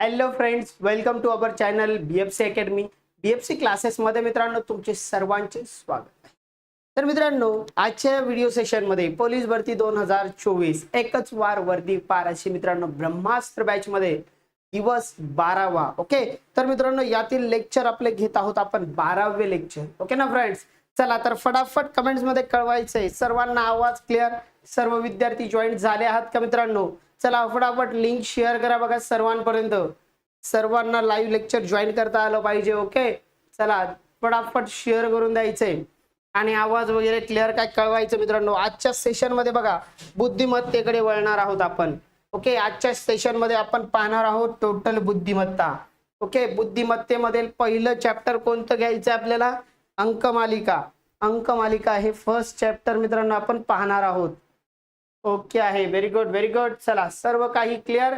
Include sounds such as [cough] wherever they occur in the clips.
Hello friends welcome to our channel BFC academy BFC क्लासेसमध्ये मित्रांनो तुमचे सर्वांचे स्वागत आहे. तर मित्रांनो आजच्या व्हिडिओ सेशनमध्ये पोलीस भरती दोन हजार चोवीस एकच वार वर्दी पार अशी मित्रांनो ब्रह्मास्त्र बॅच मध्ये दिवस बारावा ओके तर मित्रांनो यातील लेक्चर आपले घेत आहोत आपण बारावे लेक्चर ओके ना फ्रेंड्स चला तर फटाफट कमेंट्समध्ये कळवायचंय. सर्वांना आवाज क्लिअर सर्व विद्यार्थी जॉईन झाले आहात का मित्रांनो? चला फटाफट लिंक शेअर करा बघा सर्वांपर्यंत. सर्वांना लाईव्ह लेक्चर जॉईन करता आलं पाहिजे ओके चला फटाफट शेअर करून द्यायचंय आणि आवाज वगैरे क्लिअर काय कळवायचं मित्रांनो? आजच्या सेशनमध्ये बघा बुद्धिमत्तेकडे वळणार आहोत आपण ओके आजच्या सेशनमध्ये आपण पाहणार आहोत टोटल बुद्धिमत्ता ओके बुद्धिमत्तेमध्ये पहिलं चॅप्टर कोणतं घ्यायचं आपल्याला? अंकमालिका. अंकमालिका हे फर्स्ट चॅप्टर मित्रांनो आपण पाहणार आहोत. ओके आहे. व्हेरी गुड व्हेरी गुड चला सर्व काही clear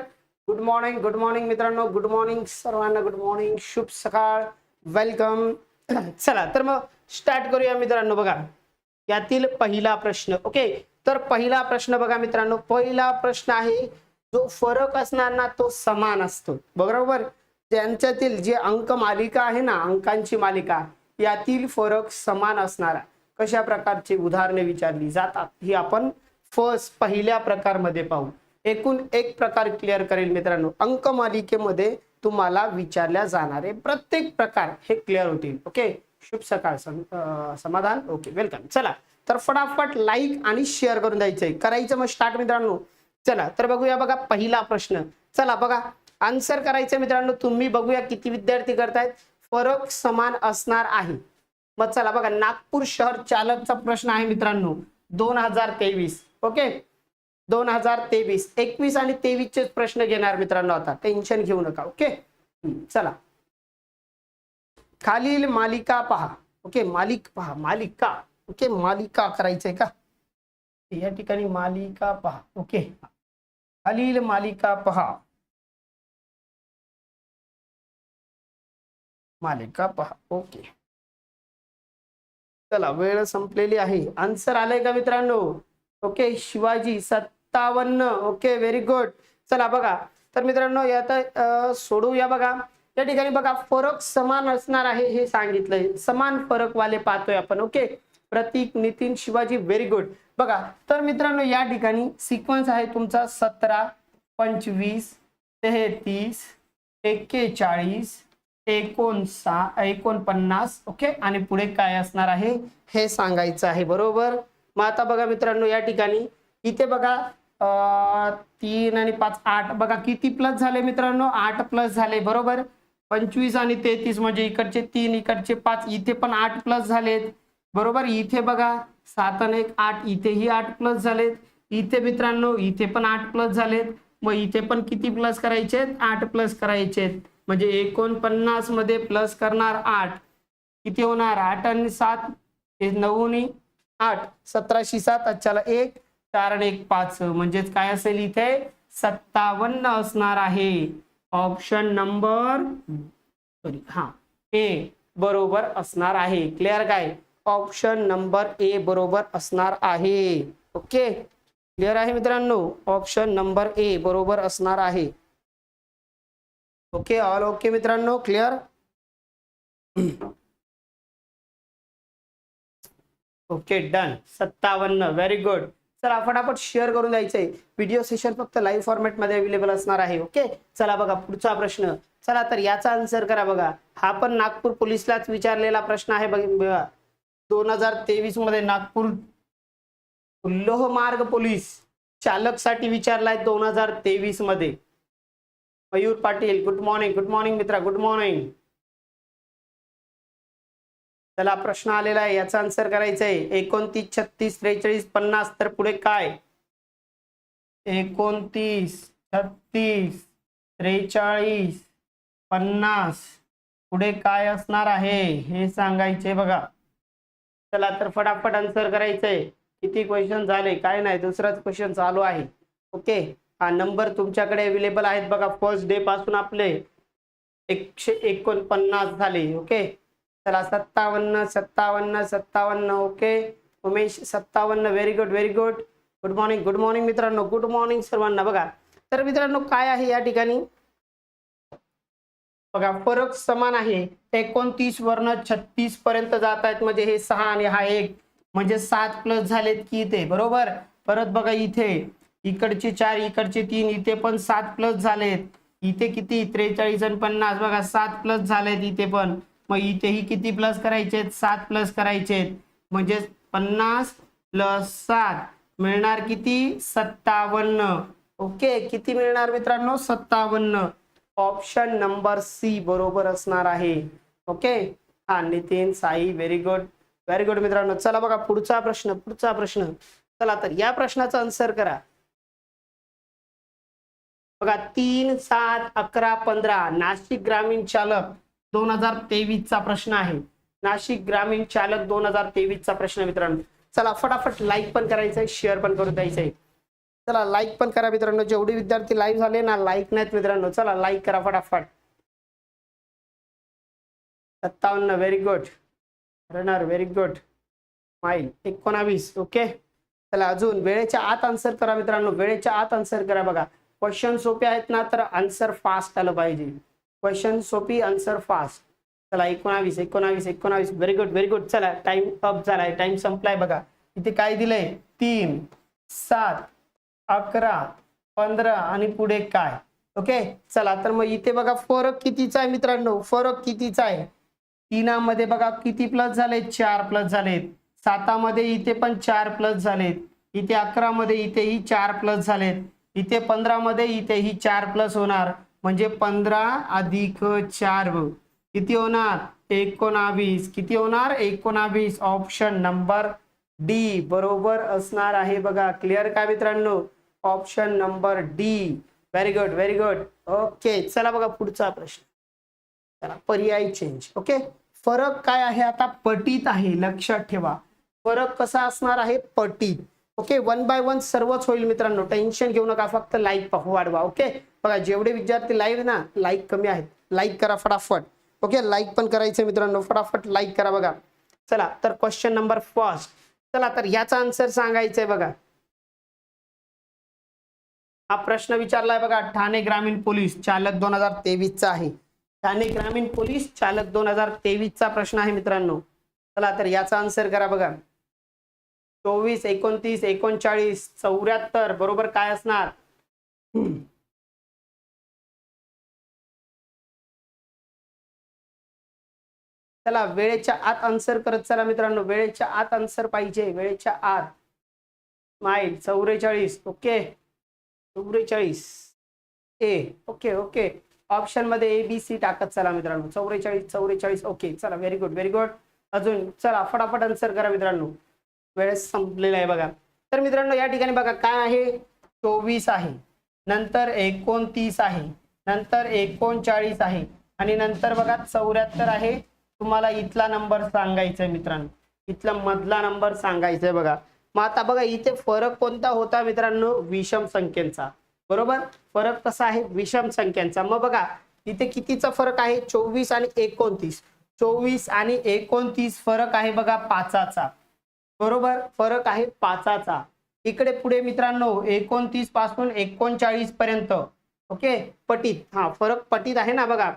good morning good morning मित्रांनो. गुड मॉर्निंग सर्वांना गुड मॉर्निंग शुभ सकाळ. वेलकम [clears throat] चला तर मग स्टार्ट करूया मित्रांनो. बघा यातील पहिला प्रश्न. ओके तर पहिला प्रश्न बघा मित्रांनो. पहिला प्रश्न आहे जो फरक असणार ना तो समान असतो. बरोबर? त्यांच्यातील जे अंक मालिका आहे ना अंकांची मालिका यातील फरक समान असणारा. कशा प्रकारची उदाहरणे विचारली जातात ही आपण फर्स्ट पहिल्या प्रकारमध्ये पाहू. एकूण एक प्रकार क्लिअर करेल मित्रांनो. अंक मालिकेमध्ये तुम्हाला विचारल्या जाणारे प्रत्येक प्रकार हे क्लिअर होतील. ओके शुभ सकाळ. समाधान. ओके वेलकम चला. तर फटाफट लाईक आणि शेअर करून द्यायचंय. करायचं मग स्टार्ट मित्रांनो. चला. तर बघूया बघा पहिला प्रश्न. चला बघा. आन्सर करायचं मित्रांनो. तुम्ही बघूया किती विद्यार्थी करतायत. फरक समान असणार आहे. मग चला बघा. नागपूर शहर चालकचा प्रश्न आहे मित्रांनो. दोन हजार तेवीस. ओके? दोन हजार तेवीस. एकवीस आणि तेवीसचे प्रश्न घेणार मित्रांनो आता. टेन्शन घेऊ नका ओके? चला. खालील मालिका पहा. ओके मालिक पहा. मालिका. ओके मालिका करायचंय का? या ठिकाणी मालिका पहा. ओके? खालील मालिका पहा. मालिका पहा. ओके. चला वेळ संपलेली आहे. आन्सर आलंय का मित्रांनो? ओके शिवाजी सत्तावन्न. ओके व्हेरी गुड चला बघा. तर मित्रांनो यात सोडवूया बघा. या ठिकाणी बघा फरक समान असणार आहे हे सांगितलंय. समान फरक वाले पाहतोय आपण okay? Prateek Nitin Shivaji very good बघा तर मित्रांनो या ठिकाणी सिक्वन्स आहे तुमचा सतरा पंचवीस तेहतीस एक्केचाळीस एकोणसा एकोणपन्नास ओके? आणि पुढे काय असणार आहे हे सांगायचं आहे बरोबर? मग आता बघा मित्रांनो या ठिकाणी इथे बघा तीन आणि पाच आठ. बघा किती प्लस झाले मित्रांनो? आठ प्लस झाले बरोबर? पंचवीस आणि तेहतीस म्हणजे इकडचे तीन इकडचे पाच इथे पण आठ प्लस झालेत. बरोबर? इथे बघा सात आणि एक आठ. इथेही आठ प्लस झालेत. इथे मित्रांनो इथे पण आठ प्लस झालेत. मग इथे पण किती प्लस करायचे आठ प्लस करायचे म्हणजे एकोणपन्नासमध्ये प्लस करणार आठ. किती होणार? आठ आणि सात हे नऊ आठ. सतराशे सात अच्छाला एक. चार आणि एक पाच. म्हणजेच काय असेल इथे? सत्तावन्न असणार आहे. ऑप्शन नंबर सॉरी हा. ए बरोबर असणार आहे. क्लिअर काय? ऑप्शन नंबर ए बरोबर असणार आहे. ओके क्लिअर आहे मित्रांनो? ऑप्शन नंबर ए बरोबर असणार आहे. ओके ऑल ओके मित्रांनो? Clear okay done. सत्तावन्न व्हेरी गुड चला फटाफट शेअर करून द्यायचंय. व्हिडिओ सेशन फक्त लाईव्ह फॉर्मॅटमध्ये अवेलेबल असणार आहे ओके? चला बघा पुढचा प्रश्न. चला तर याचा आन्सर करा बघा. हा पण नागपूर पोलिसलाच विचारलेला प्रश्न आहे बघ- बघा. दोन हजार तेवीसमध्ये नागपूर लोहमार्ग पोलीस चालकसाठी विचारलाय दोन हजार तेवीसमध्ये. Mayur Patil good morning good morning मित्रा गुड मॉर्निंग चला प्रश्न आलेला आहे याचा आन्सर करायचा आहे. एकोणतीस छत्तीस त्रेचाळीस पन्नास तर पुढे काय? एकोणतीस छत्तीस त्रेचाळीस पन्नास. पुढे काय असणार आहे? हे सांगायचे बघा. चला तर फटाफट आन्सर करायचंय किती क्वेश्चन झाले? काय नाही दुसराच क्वेश्चन चालू आहे. ओके हा नंबर तुमच्याकडे अवेलेबल आहेत बघा. फर्स्ट डे पासून आपले एकशे एकोणपन्नास झाले. ओके चला सत्तावन्न सत्तावन्न सत्तावन्न ओके. उमेश सत्तावन्न very good very good good morning good morning मित्रांनो. गुड मॉर्निंग सर्वांना. बघा तर मित्रांनो काय आहे या ठिकाणी? बघा फरक समान आहे. एकोणतीस वर्ण छत्तीस पर्यंत जात आहेत. म्हणजे हे सहा आणि हा एक. म्हणजे सात प्लस झालेत की इथे. बरोबर? परत बघा इथे. इकडचे चार इकडचे तीन इथे पण सात प्लस झालेत. इथे किती? त्रेचाळीस आणि पन्नास. बघा सात प्लस झालेत इथे पण. मग इथेही किती प्लस करायचे सात प्लस करायचे म्हणजे पन्नास प्लस सात मिळणार किती? सत्तावन्न. ओके किती मिळणार मित्रांनो? सत्तावन्न. ऑप्शन नंबर सी बरोबर असणार आहे. ओके हा Nitin Sai very good very good मित्रांनो. चला बघा पुढचा प्रश्न पुढचा प्रश्न. चला तर या प्रश्नाचा आन्सर करा. बघा तीन सात अकरा पंधरा. नाशिक ग्रामीण चालक. दोन हजार तेवीसचा प्रश्न आहे. नाशिक ग्रामीण चालक दोन हजार तेवीसचा प्रश्न मित्रांनो. चला फटाफट लाईक पण करायचंय शेअर पण करू द्यायचंय. चला लाईक पण करा मित्रांनो. जेवढे विद्यार्थी लाईव्ह झाले ना लाईक नाहीत मित्रांनो. चला लाईक करा फटाफट. सत्तावन्न very good runner very good mile एकोणावीस ओके चला अजून वेळेच्या आत आन्सर करा मित्रांनो. वेळेच्या आत आन्सर करा बघा. क्वेश्चन सोपे आहेत ना तर आन्सर फास्ट आलं पाहिजे. क्वेश्चन सोपी आन्सर फास्ट चला एकोणावीस एकोणावीस एकोणावीस. व्हेरी गुड व्हेरी गुड चला टाइम अप झालाय टाइम संपलाय बघा. इथे काय दिलंय? तीन सात अकरा पंधरा आणि पुढे काय? ओके चला तर मग इथे बघा फरक कितीचा आहे मित्रांनो? फरक कितीचा आहे? तीनामध्ये बघा किती प्लस झाले चार प्लस झालेत. सातामध्ये इथे पण चार प्लस झालेत. इथे अकरामध्ये इथेही चार प्लस झालेत. इथे पंधरा मध्ये इथेही चार प्लस होणार. म्हणजे पंधरा अधिक चार. किती होणार? एकोणावीस. किती होणार? एकोणावीस. ऑप्शन नंबर डी बरोबर असणार आहे बघा. क्लिअर का मित्रांनो? Option number D very good very good okay चला बघा पुढचा प्रश्न. चला पर्याय चेंज ओके फरक काय आहे? आता पटीत आहे. लक्षात ठेवा. फरक कसा असणार आहे? पटीत. ओके वन बाय वन सर्वच होईल मित्रांनो. टेन्शन घेऊ नका फक्त लाईक वाढवा ओके? बघा जेवढे विद्यार्थी लाईव्ह ना लाईक कमी आहेत. लाईक करा फटाफट ओके? लाईक पण करायचं मित्रांनो फटाफट लाईक करा बघा. चला तर क्वेश्चन नंबर फर्स्ट चला तर याचा आन्सर सांगायचंय बघा. हा प्रश्न विचारलाय बघा ठाणे ग्रामीण पोलीस चालक दोन हजार तेवीस चा आहे. ठाणे ग्रामीण पोलीस चालक दोन हजार तेवीस चा प्रश्न आहे मित्रांनो. चला तर याचा आन्सर करा बघा. चोवीस एकोणतीस एकोणचाळीस चौऱ्याहत्तर बरोबर काय असणार? चला वेळेच्या आत आन्सर करत चला मित्रांनो. वेळेच्या आत आन्सर पाहिजे. वेळेच्या आत. माईल चौवेचाळीस ओके चौवेचाळीस ए ओके ओके ऑप्शनमध्ये ए बी सी टाकत चला मित्रांनो. चौवेचाळीस चौवेचाळीस ओके चला व्हेरी गुड व्हेरी गुड अजून चला फटाफट आन्सर करा मित्रांनो. वेळेस संपलेला आहे बघा. तर मित्रांनो या ठिकाणी बघा काय आहे? चोवीस आहे. नंतर एकोणतीस आहे. नंतर एकोणचाळीस आहे. आणि नंतर बघा चौऱ्याहत्तर आहे. तुम्हाला इथला नंबर सांगायचा आहे मित्रांनो. इथला मधला नंबर सांगायचा आहे बघा. मग आता बघा इथे फरक कोणता होता मित्रांनो? विषम संख्येचा. बरोबर? फरक कसा आहे? विषम संख्यांचा. मग बघा इथे कितीचा फरक आहे? चोवीस आणि एकोणतीस. चोवीस आणि एकोणतीस फरक आहे बघा पाचाचा. बरोबर? फरक आहे पाचाचा. इकडे पुढे मित्रांनो एकोणतीसपासून एकोणचाळीस पर्यंत. ओके? पटीत. हा फरक पटीत आहे ना बघा.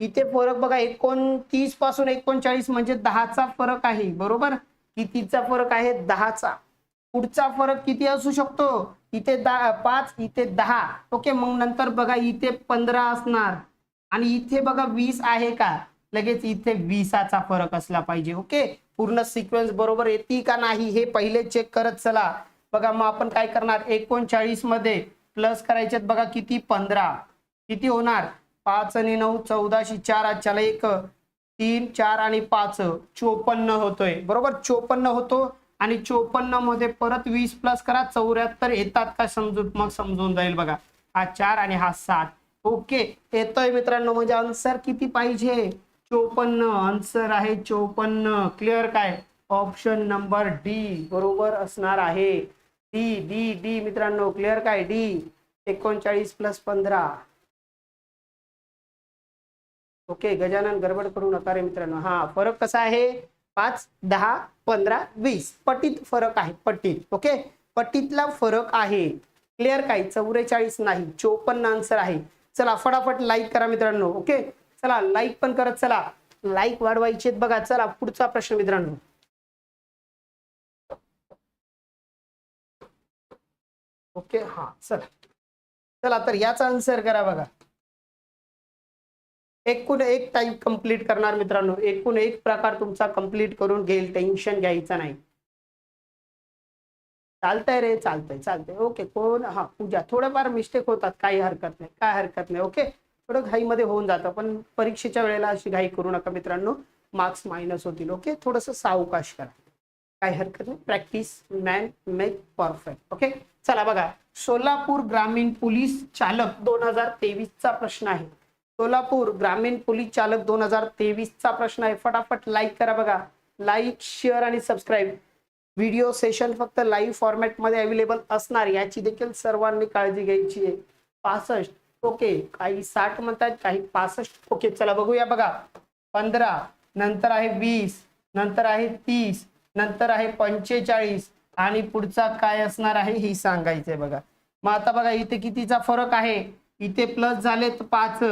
इथे फरक बघा एकोणतीसपासून एकोणचाळीस म्हणजे दहाचा फरक आहे. बरोबर? कितीचा फरक आहे? दहाचा. पुढचा फरक किती असू शकतो? इथे दहा पाच इथे दहा. ओके मग नंतर बघा इथे पंधरा असणार. आणि इथे बघा वीस आहे का? लगेच इथे वीसाचा फरक असला पाहिजे. ओके? पूर्ण सिक्वेन्स बरोबर येते का नाही हे पहिले चेक करत चला. बघा मग आपण काय करणार? एकोणचाळीसमध्ये प्लस करायचे बघा किती? पंधरा. किती होणार? पाच आणि नऊ चौदाशी चार आजच्याला एक तीन चार आणि पाच चोपन्न होतोय. बरोबर? चोपन्न होतो आणि चोपन्नमध्ये परत वीस प्लस करा. चौऱ्याहत्तर येतात का समजून? मग समजून जाईल बघा. हा चार आणि हा सात. ओके येतोय मित्रांनो. म्हणजे आन्सर किती पाहिजे? चोपन्न आन्सर आहे चोपन्न. क्लिअर काय? ऑप्शन नंबर डी बरोबर असणार आहे. डी डी डी मित्रांनो क्लिअर काय? डी एकोणचाळीस प्लस पंधरा. ओके गजानन गडबड करू नका रे मित्रांनो. हा फरक कसा आहे? पाच दहा पंधरा वीस. पटीत फरक आहे पटीत. ओके पटीतला फरक आहे. क्लिअर काय? चौवेचाळीस नाही. चोपन्न आन्सर आहे. चला फटाफट लाईक करा मित्रांनो. ओके चला लाईक पण करत चला. लाईक वाढवायचे बघा. चला पुढचा प्रश्न मित्रांनो. ओके हा चला. चला तर याचा आन्सर करा बघा. एकूण एक टाईप कंप्लीट करणार मित्रांनो. एकूण एक प्रकार तुमचा कंप्लीट करून घेईल. टेन्शन घ्यायचं नाही. चालतंय रे चालतंय चालतंय. ओके कोण? हा पूजा. थोडंफार मिस्टेक होतात. काही हरकत नाही काय हरकत नाही. ओके थोडं घाईमध्ये होऊन जातं. पण परीक्षेच्या वेळेला अशी घाई करू नका मित्रांनो. मार्क्स मायनस होतील ओके थोडंसं सावकाश करा. काही हरकत नाही. Practice man make perfect okay चला बघा. सोलापूर ग्रामीण पोलीस चालक दोन हजार तेवीसचा प्रश्न आहे. सोलापूर ग्रामीण पोलीस चालक दोन हजार तेवीसचा प्रश्न आहे. फटाफट लाईक करा बघा. लाईक शेअर आणि सबस्क्राईब व्हिडिओ सेशन फक्त लाईव्ह फॉर्मॅटमध्ये अवेलेबल असणार. याची देखील सर्वांनी काळजी घ्यायची आहे. पासष्ट. ओके काही साठ म्हणतात काही पासष्ट. ओके चला बघूया बघा. पंधरा नंतर आहे वीस नंतर आहे तीस नंतर आहे पंचेचाळीस आणि पुढचा काय असणार आहे हे सांगायचंय बघा. मग आता बघा इथे कितीचा फरक आहे? इथे प्लस झालेत पाच.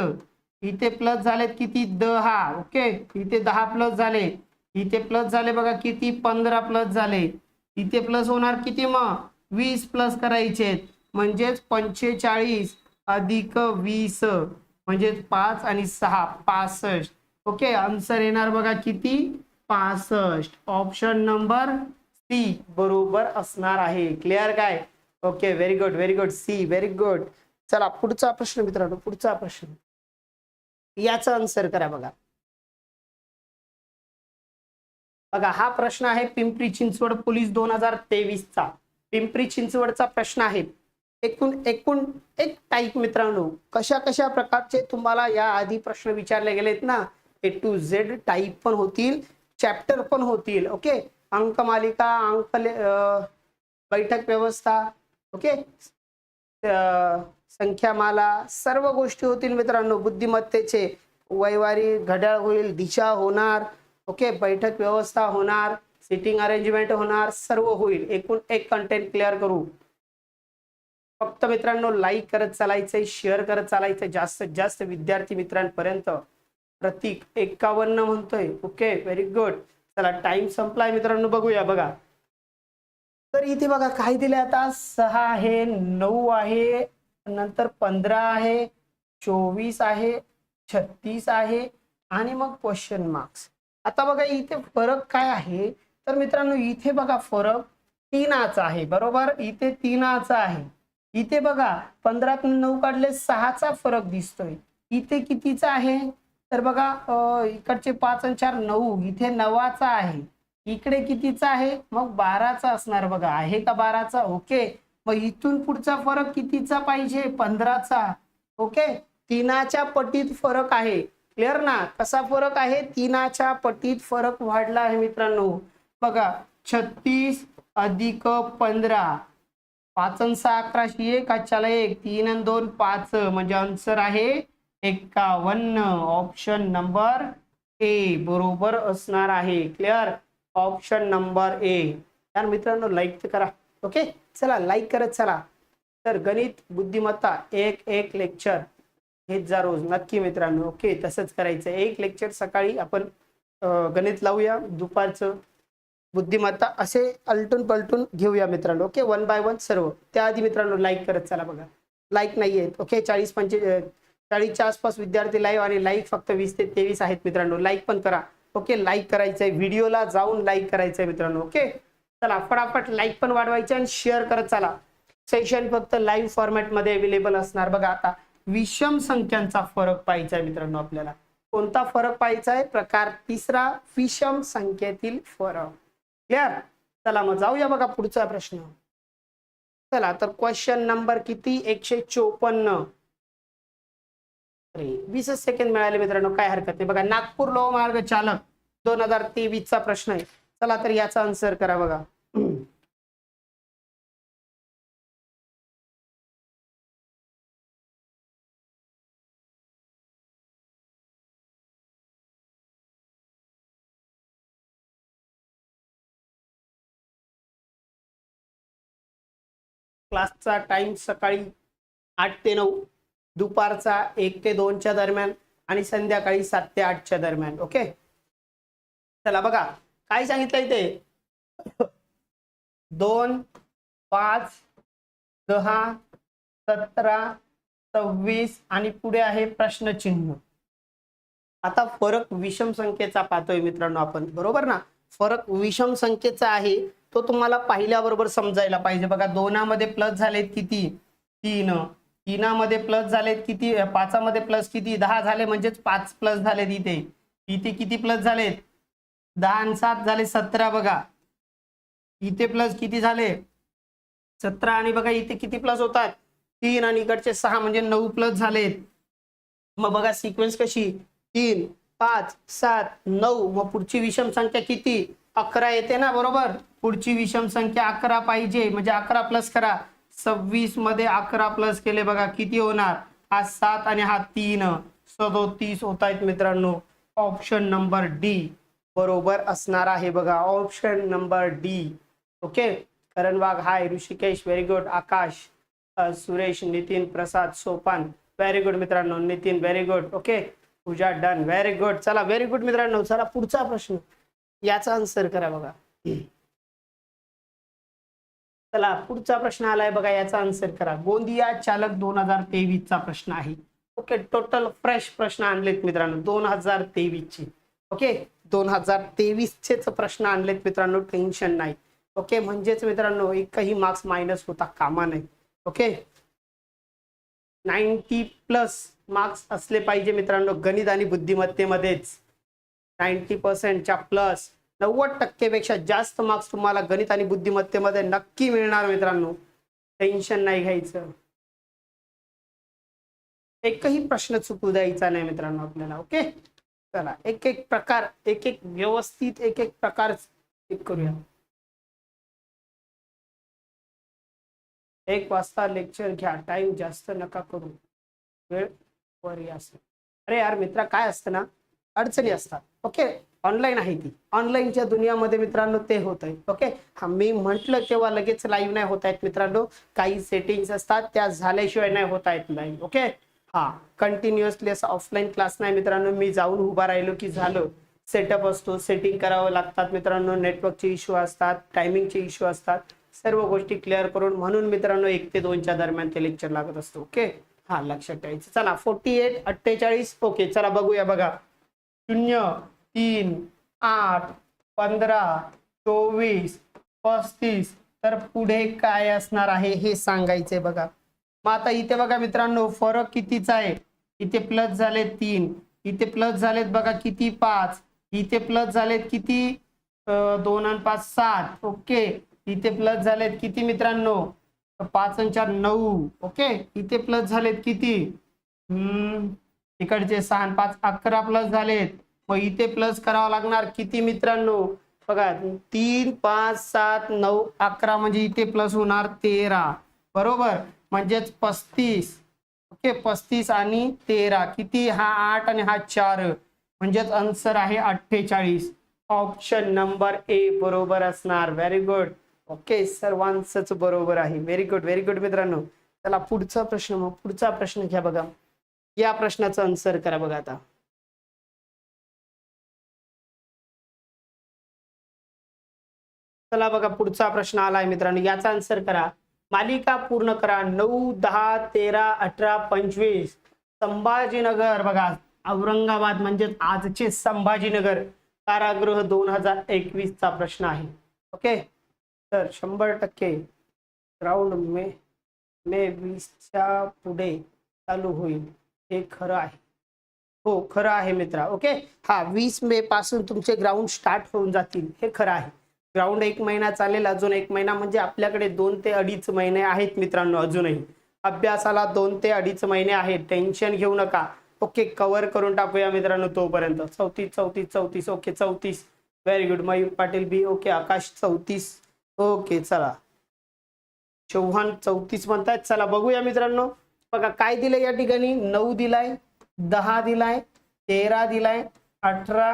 इथे प्लस झालेत किती? दहा. ओके इथे दहा प्लस झाले. इथे प्लस झाले बघा किती? पंधरा प्लस झाले. इथे प्लस होणार किती मग? वीस प्लस करायचे म्हणजेच पंचेचाळीस. अधिक वीस म्हणजे पाच आणि सहा पासष्ट. ओके आन्सर येणार बघा किती? पासष्ट. ऑप्शन नंबर सी बरोबर असणार आहे. क्लिअर काय? Okay very good very good C very good चला पुढचा प्रश्न मित्रांनो पुढचा प्रश्न. याचा आन्सर करा बघा. बघा हा प्रश्न आहे पिंपरी चिंचवड पोलीस दोन हजार तेवीसचा. पिंपरी चिंचवडचा प्रश्न आहे. एकूण एकूण एक टाईप मित्रांनो कशा कशा प्रकारचे तुम्हाला या आधी प्रश्न विचारले गेलेत ना ए टू झेड टाईप पण होतील चॅप्टर पण होतील ओके अंक मालिका अंक बैठक व्यवस्था ओके संख्यामाला सर्व गोष्टी होतील मित्रांनो बुद्धिमत्तेचे वैवारी घड्याळ होईल दिशा होणार ओके बैठक व्यवस्था होणार सिटिंग अरेंजमेंट होणार सर्व होईल. एकूण एक कंटेंट क्लिअर करू. फक्त मित्रांनो लाईक करत चालायचंय शेअर करत चालायचंय. जास्तीत जास्त विद्यार्थी मित्रांपर्यंत प्रतीक एकावन्न म्हणतोय. ओके व्हेरी गुड चला टाइम संपलाय मित्रांनो बघूया बघा. तर इथे बघा काय दिले आता? सहा आहे नऊ आहे नंतर पंधरा आहे चोवीस आहे छत्तीस आहे आणि मग क्वेश्चन मार्क्स आता बघा इथे फरक काय आहे? तर मित्रांनो इथे बघा फरक तीनाचा आहे बरोबर? इथे तीनाचा आहे. इथे बघा पंधरात नऊ काढले सहाचा फरक दिसतोय. इथे कितीचा आहे? तर बघा इकडचे पाच आणि चार नऊ. इथे नवाचा आहे. इकडे कितीचा आहे? मग बाराचा असणार बघा. आहे का बाराचा? ओके. मग इथून पुढचा फरक कितीचा पाहिजे? पंधराचा. ओके? तीनाच्या पटीत फरक आहे. क्लिअर ना? कसा फरक आहे? तीनाच्या पटीत फरक वाढला आहे मित्रांनो. बघा छत्तीस अधिक पंधरा. पाच आणि सहा अकराशे एक अच्छा एक. तीन आणि दोन पाच. म्हणजे आन्सर आहे एक्कावन्न ऑप्शन नंबर ए बरोबर असणार आहे. क्लिअर ऑप्शन नंबर ए यार मित्रांनो लाईक तर करा. ओके चला लाईक करत चला. तर गणित बुद्धिमत्ता एक एक लेक्चर घेत जा रोज. नक्की मित्रांनो. ओके तसंच करायचं. एक लेक्चर सकाळी आपण गणित लावूया. दुपारचं. बुद्धिमत्ता असे अलटून पलटून घेऊया मित्रांनो. ओके वन बाय वन सर्व. त्याआधी मित्रांनो लाईक करत चला बघा. लाईक नाही आहेत ओके चाळीस पंचे चाळीसच्या आसपास विद्यार्थी लाईव्ह आणि लाईक फक्त वीस ते तेवीस आहेत मित्रांनो. लाईक पण करा. ओके लाईक करायचंय. व्हिडिओला जाऊन लाईक करायचंय मित्रांनो. ओके चला फटाफट लाईक पण वाढवायचे आणि शेअर करत चला. सेशन फक्त लाईव्ह फॉर्मॅटमध्ये अवेलेबल असणार. बघा आता विषम संख्यांचा फरक पाहायचा आहे मित्रांनो आपल्याला. कोणता फरक पाहायचा आहे प्रकार तिसरा विषम संख्येतील फरक. क्लिअर चला मग जाऊया बघा पुढचा प्रश्न. चला तर क्वेश्चन नंबर किती? एकशे चोपन्न. वीसच सेकंड मिळाले मित्रांनो काय हरकत नाही. बघा नागपूर लोहमार्ग चालक दोन हजार तेवीसचा प्रश्न आहे. चला तर याचा आन्सर करा बघा. क्लासचा टाइम सकाळी आठ ते नऊ दुपारचा एक ते दोनच्या दरम्यान आणि संध्याकाळी सात ते आठच्या दरम्यान ओके? चला बघा काय सांगितलं इथे? दोन पाच दहा सतरा सव्वीस आणि पुढे आहे प्रश्नचिन्ह. आता फरक विषम संख्येचा पाहतोय मित्रांनो आपण बरोबर ना? फरक विषम संख्येचा आहे तो तुम्हाला पाहिल्याबरोबर समजायला पाहिजे. बघा दोनामध्ये प्लस झालेत किती? तीन. तीनामध्ये प्लस झालेत किती? पाचामध्ये प्लस किती? दहा झाले म्हणजेच पाच प्लस झालेत इथे. इथे किती प्लस झालेत? दहा आणि सात झाले सतरा बघा. इथे प्लस किती झाले? सतरा आणि बघा इथे किती प्लस होतात? तीन आणि इकडचे सहा म्हणजे नऊ प्लस झालेत. मग बघा सिक्वेन्स कशी? तीन पाच सात नऊ. मग पुढची विषम संख्या किती? अकरा येते ना बरोबर? पुढची विषम संख्या अकरा पाहिजे म्हणजे अकरा प्लस करा. सव्वीसमध्ये अकरा प्लस केले बघा किती होणार? हा सात आणि हा तीन. सदोतीस होत आहेत मित्रांनो. ऑप्शन नंबर डी बरोबर असणार आहे बघा. Option number D okay Karan Wagh hi Rishikesh very good Akash Suresh Nitin Prasad Sopan. Very good मित्रांनो. Nitin very good okay Pooja done very good चला व्हेरी गुड मित्रांनो. चला पुढचा प्रश्न. याचा आन्सर करा बघा. चला पुढचा प्रश्न आलाय बघा याचा आन्सर करा. गोंदिया चालक दोन हजार तेवीस चा प्रश्न आहे. ओके टोटल फ्रेश प्रश्न आणलेत मित्रांनो दोन हजार तेवीस चे ओके दोन हजार तेवीस चेच प्रश्न आणलेत मित्रांनो टेन्शन नाही. ओके म्हणजेच मित्रांनो एकही मार्क्स मायनस होता कामा नाही ओके नाईन्टी प्लस मार्क्स असले पाहिजे मित्रांनो गणित आणि बुद्धिमत्तेमध्येच. नाईन्टी पर्सेंटच्या प्लस नव्वद टक्केपेक्षा जास्त मार्क्स तुम्हाला गणित आणि बुद्धिमत्तेमध्ये नक्की मिळणार मित्रांनो. टेन्शन नाही घ्यायचं. एकही प्रश्न चुकू द्यायचा नाही मित्रांनो आपल्याला ओके? चला एक एक प्रकार एक एक व्यवस्थित एक एक प्रकार एक करूया. एक वाजता लेक्चर घ्या टाइम जास्त नका करू. वेळ वर या असं. अरे यार मित्रा काय असतं ना अडचणी असतात. ओके ऑनलाईन आहे ती. ऑनलाईनच्या दुनियामध्ये मित्रांनो ते होत आहे ओके हा मी म्हटलं तेव्हा लगेच लाईव्ह नाही होत आहेत मित्रांनो. काही सेटिंग्स असतात त्या झाल्याशिवाय नाही होत आहेत लाईव्ह ओके हा कंटिन्युअसली असं ऑफलाईन क्लास नाही मित्रांनो. मी जाऊन उभा राहिलो की झालं. सेटअप असतो सेटिंग करावं लागतात मित्रांनो. नेटवर्कचे इश्यू असतात टायमिंगचे इश्यू असतात. सर्व गोष्टी क्लिअर करून म्हणून मित्रांनो एक ते दोनच्या दरम्यान ते लेक्चर लागत असतो. ओके हा लक्षात ठेवायचं. चला फोर्टी एट अठ्ठेचाळीस. ओके चला बघूया बघा. शून्य तीन आठ पंधरा चोवीस पस्तीस. तर पुढे काय असणार आहे हे सांगायचे बघा. मग आता इथे बघा मित्रांनो फरक कितीचा आहे? इथे प्लस झाले तीन. इथे प्लस झालेत बघा किती? पाच. इथे प्लस झालेत किती? दोन आणि पाच सात. ओके. इथे प्लस झालेत किती मित्रांनो? पाच आणि चार नऊ. ओके. इथे प्लस झालेत किती? हम्म इकडचे सहा आणि पाच अकरा प्लस झालेत. मग इथे प्लस करावं लागणार किती मित्रांनो? बघा तीन पाच सात नऊ अकरा म्हणजे इथे प्लस होणार तेरा. बरोबर? म्हणजेच पस्तीस. ओके पस्तीस आणि तेरा. किती? हा आठ आणि हा चार. म्हणजेच आन्सर आहे अठ्ठेचाळीस. ऑप्शन नंबर ए बरोबर असणार. व्हेरी गुड ओके सर्वांचंच बरोबर आहे. व्हेरी गुड व्हेरी गुड मित्रांनो. चला पुढचा प्रश्न मग. पुढचा प्रश्न घ्या बघा. या प्रश्नाचं आन्सर करा बघा आता. चला बघा पुढचा प्रश्न आलाय मित्रांनो. याचा आन्सर करा. मालिका पूर्ण करा. नऊ दहा तेरा अठरा पंचवीस. संभाजीनगर बघा औरंगाबाद म्हणजेच आजचे संभाजीनगर कारागृह दोन हजार एकवीस चा प्रश्न आहे. ओके? तर शंभर टक्के ग्राउंड मे मे वीसच्या पुढे चालू होईल. हे खरं आहे. हो खरं आहे मित्रा ओके? हा वीस मे पासून तुमचे ग्राउंड स्टार्ट होऊन जातील. हे खरं आहे. ग्राउंड एक महिना चालेल अजून एक महिना म्हणजे आपल्याकडे दोन ते अडीच महिने आहेत मित्रांनो अजूनही. अभ्यासाला दोन ते अडीच महिने आहेत. टेन्शन घेऊ नका. ओके कव्हर करून टाकूया मित्रांनो तोपर्यंत. चौतीस चौतीस चौतीस ओके चौतीस. Very good Mayur Patil B okay. Akash चौतीस. ओके चला. चौहान चौतीस म्हणतायत. चला बघूया मित्रांनो. बघा काय दिलंय या ठिकाणी? नऊ दिलाय दहा दिलाय तेरा दिलाय अठरा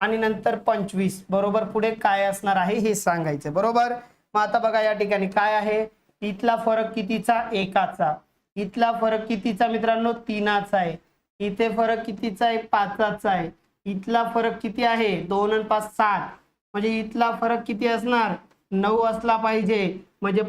आणि नंतर पंचवीस. बरोबर? पुढे काय असणार आहे हे सांगायचं बरोबर? मग आता बघा या ठिकाणी काय आहे? इथला फरक कितीचा? एकाचा. इथला फरक कितीचा मित्रांनो? तीनाचा आहे. इथे फरक कितीचा आहे? पाचाचा आहे. इथला फरक किती आहे? दोन आणि पाच सात. म्हणजे इथला फरक किती असणार? नऊ असला पाहिजे. म्हणजे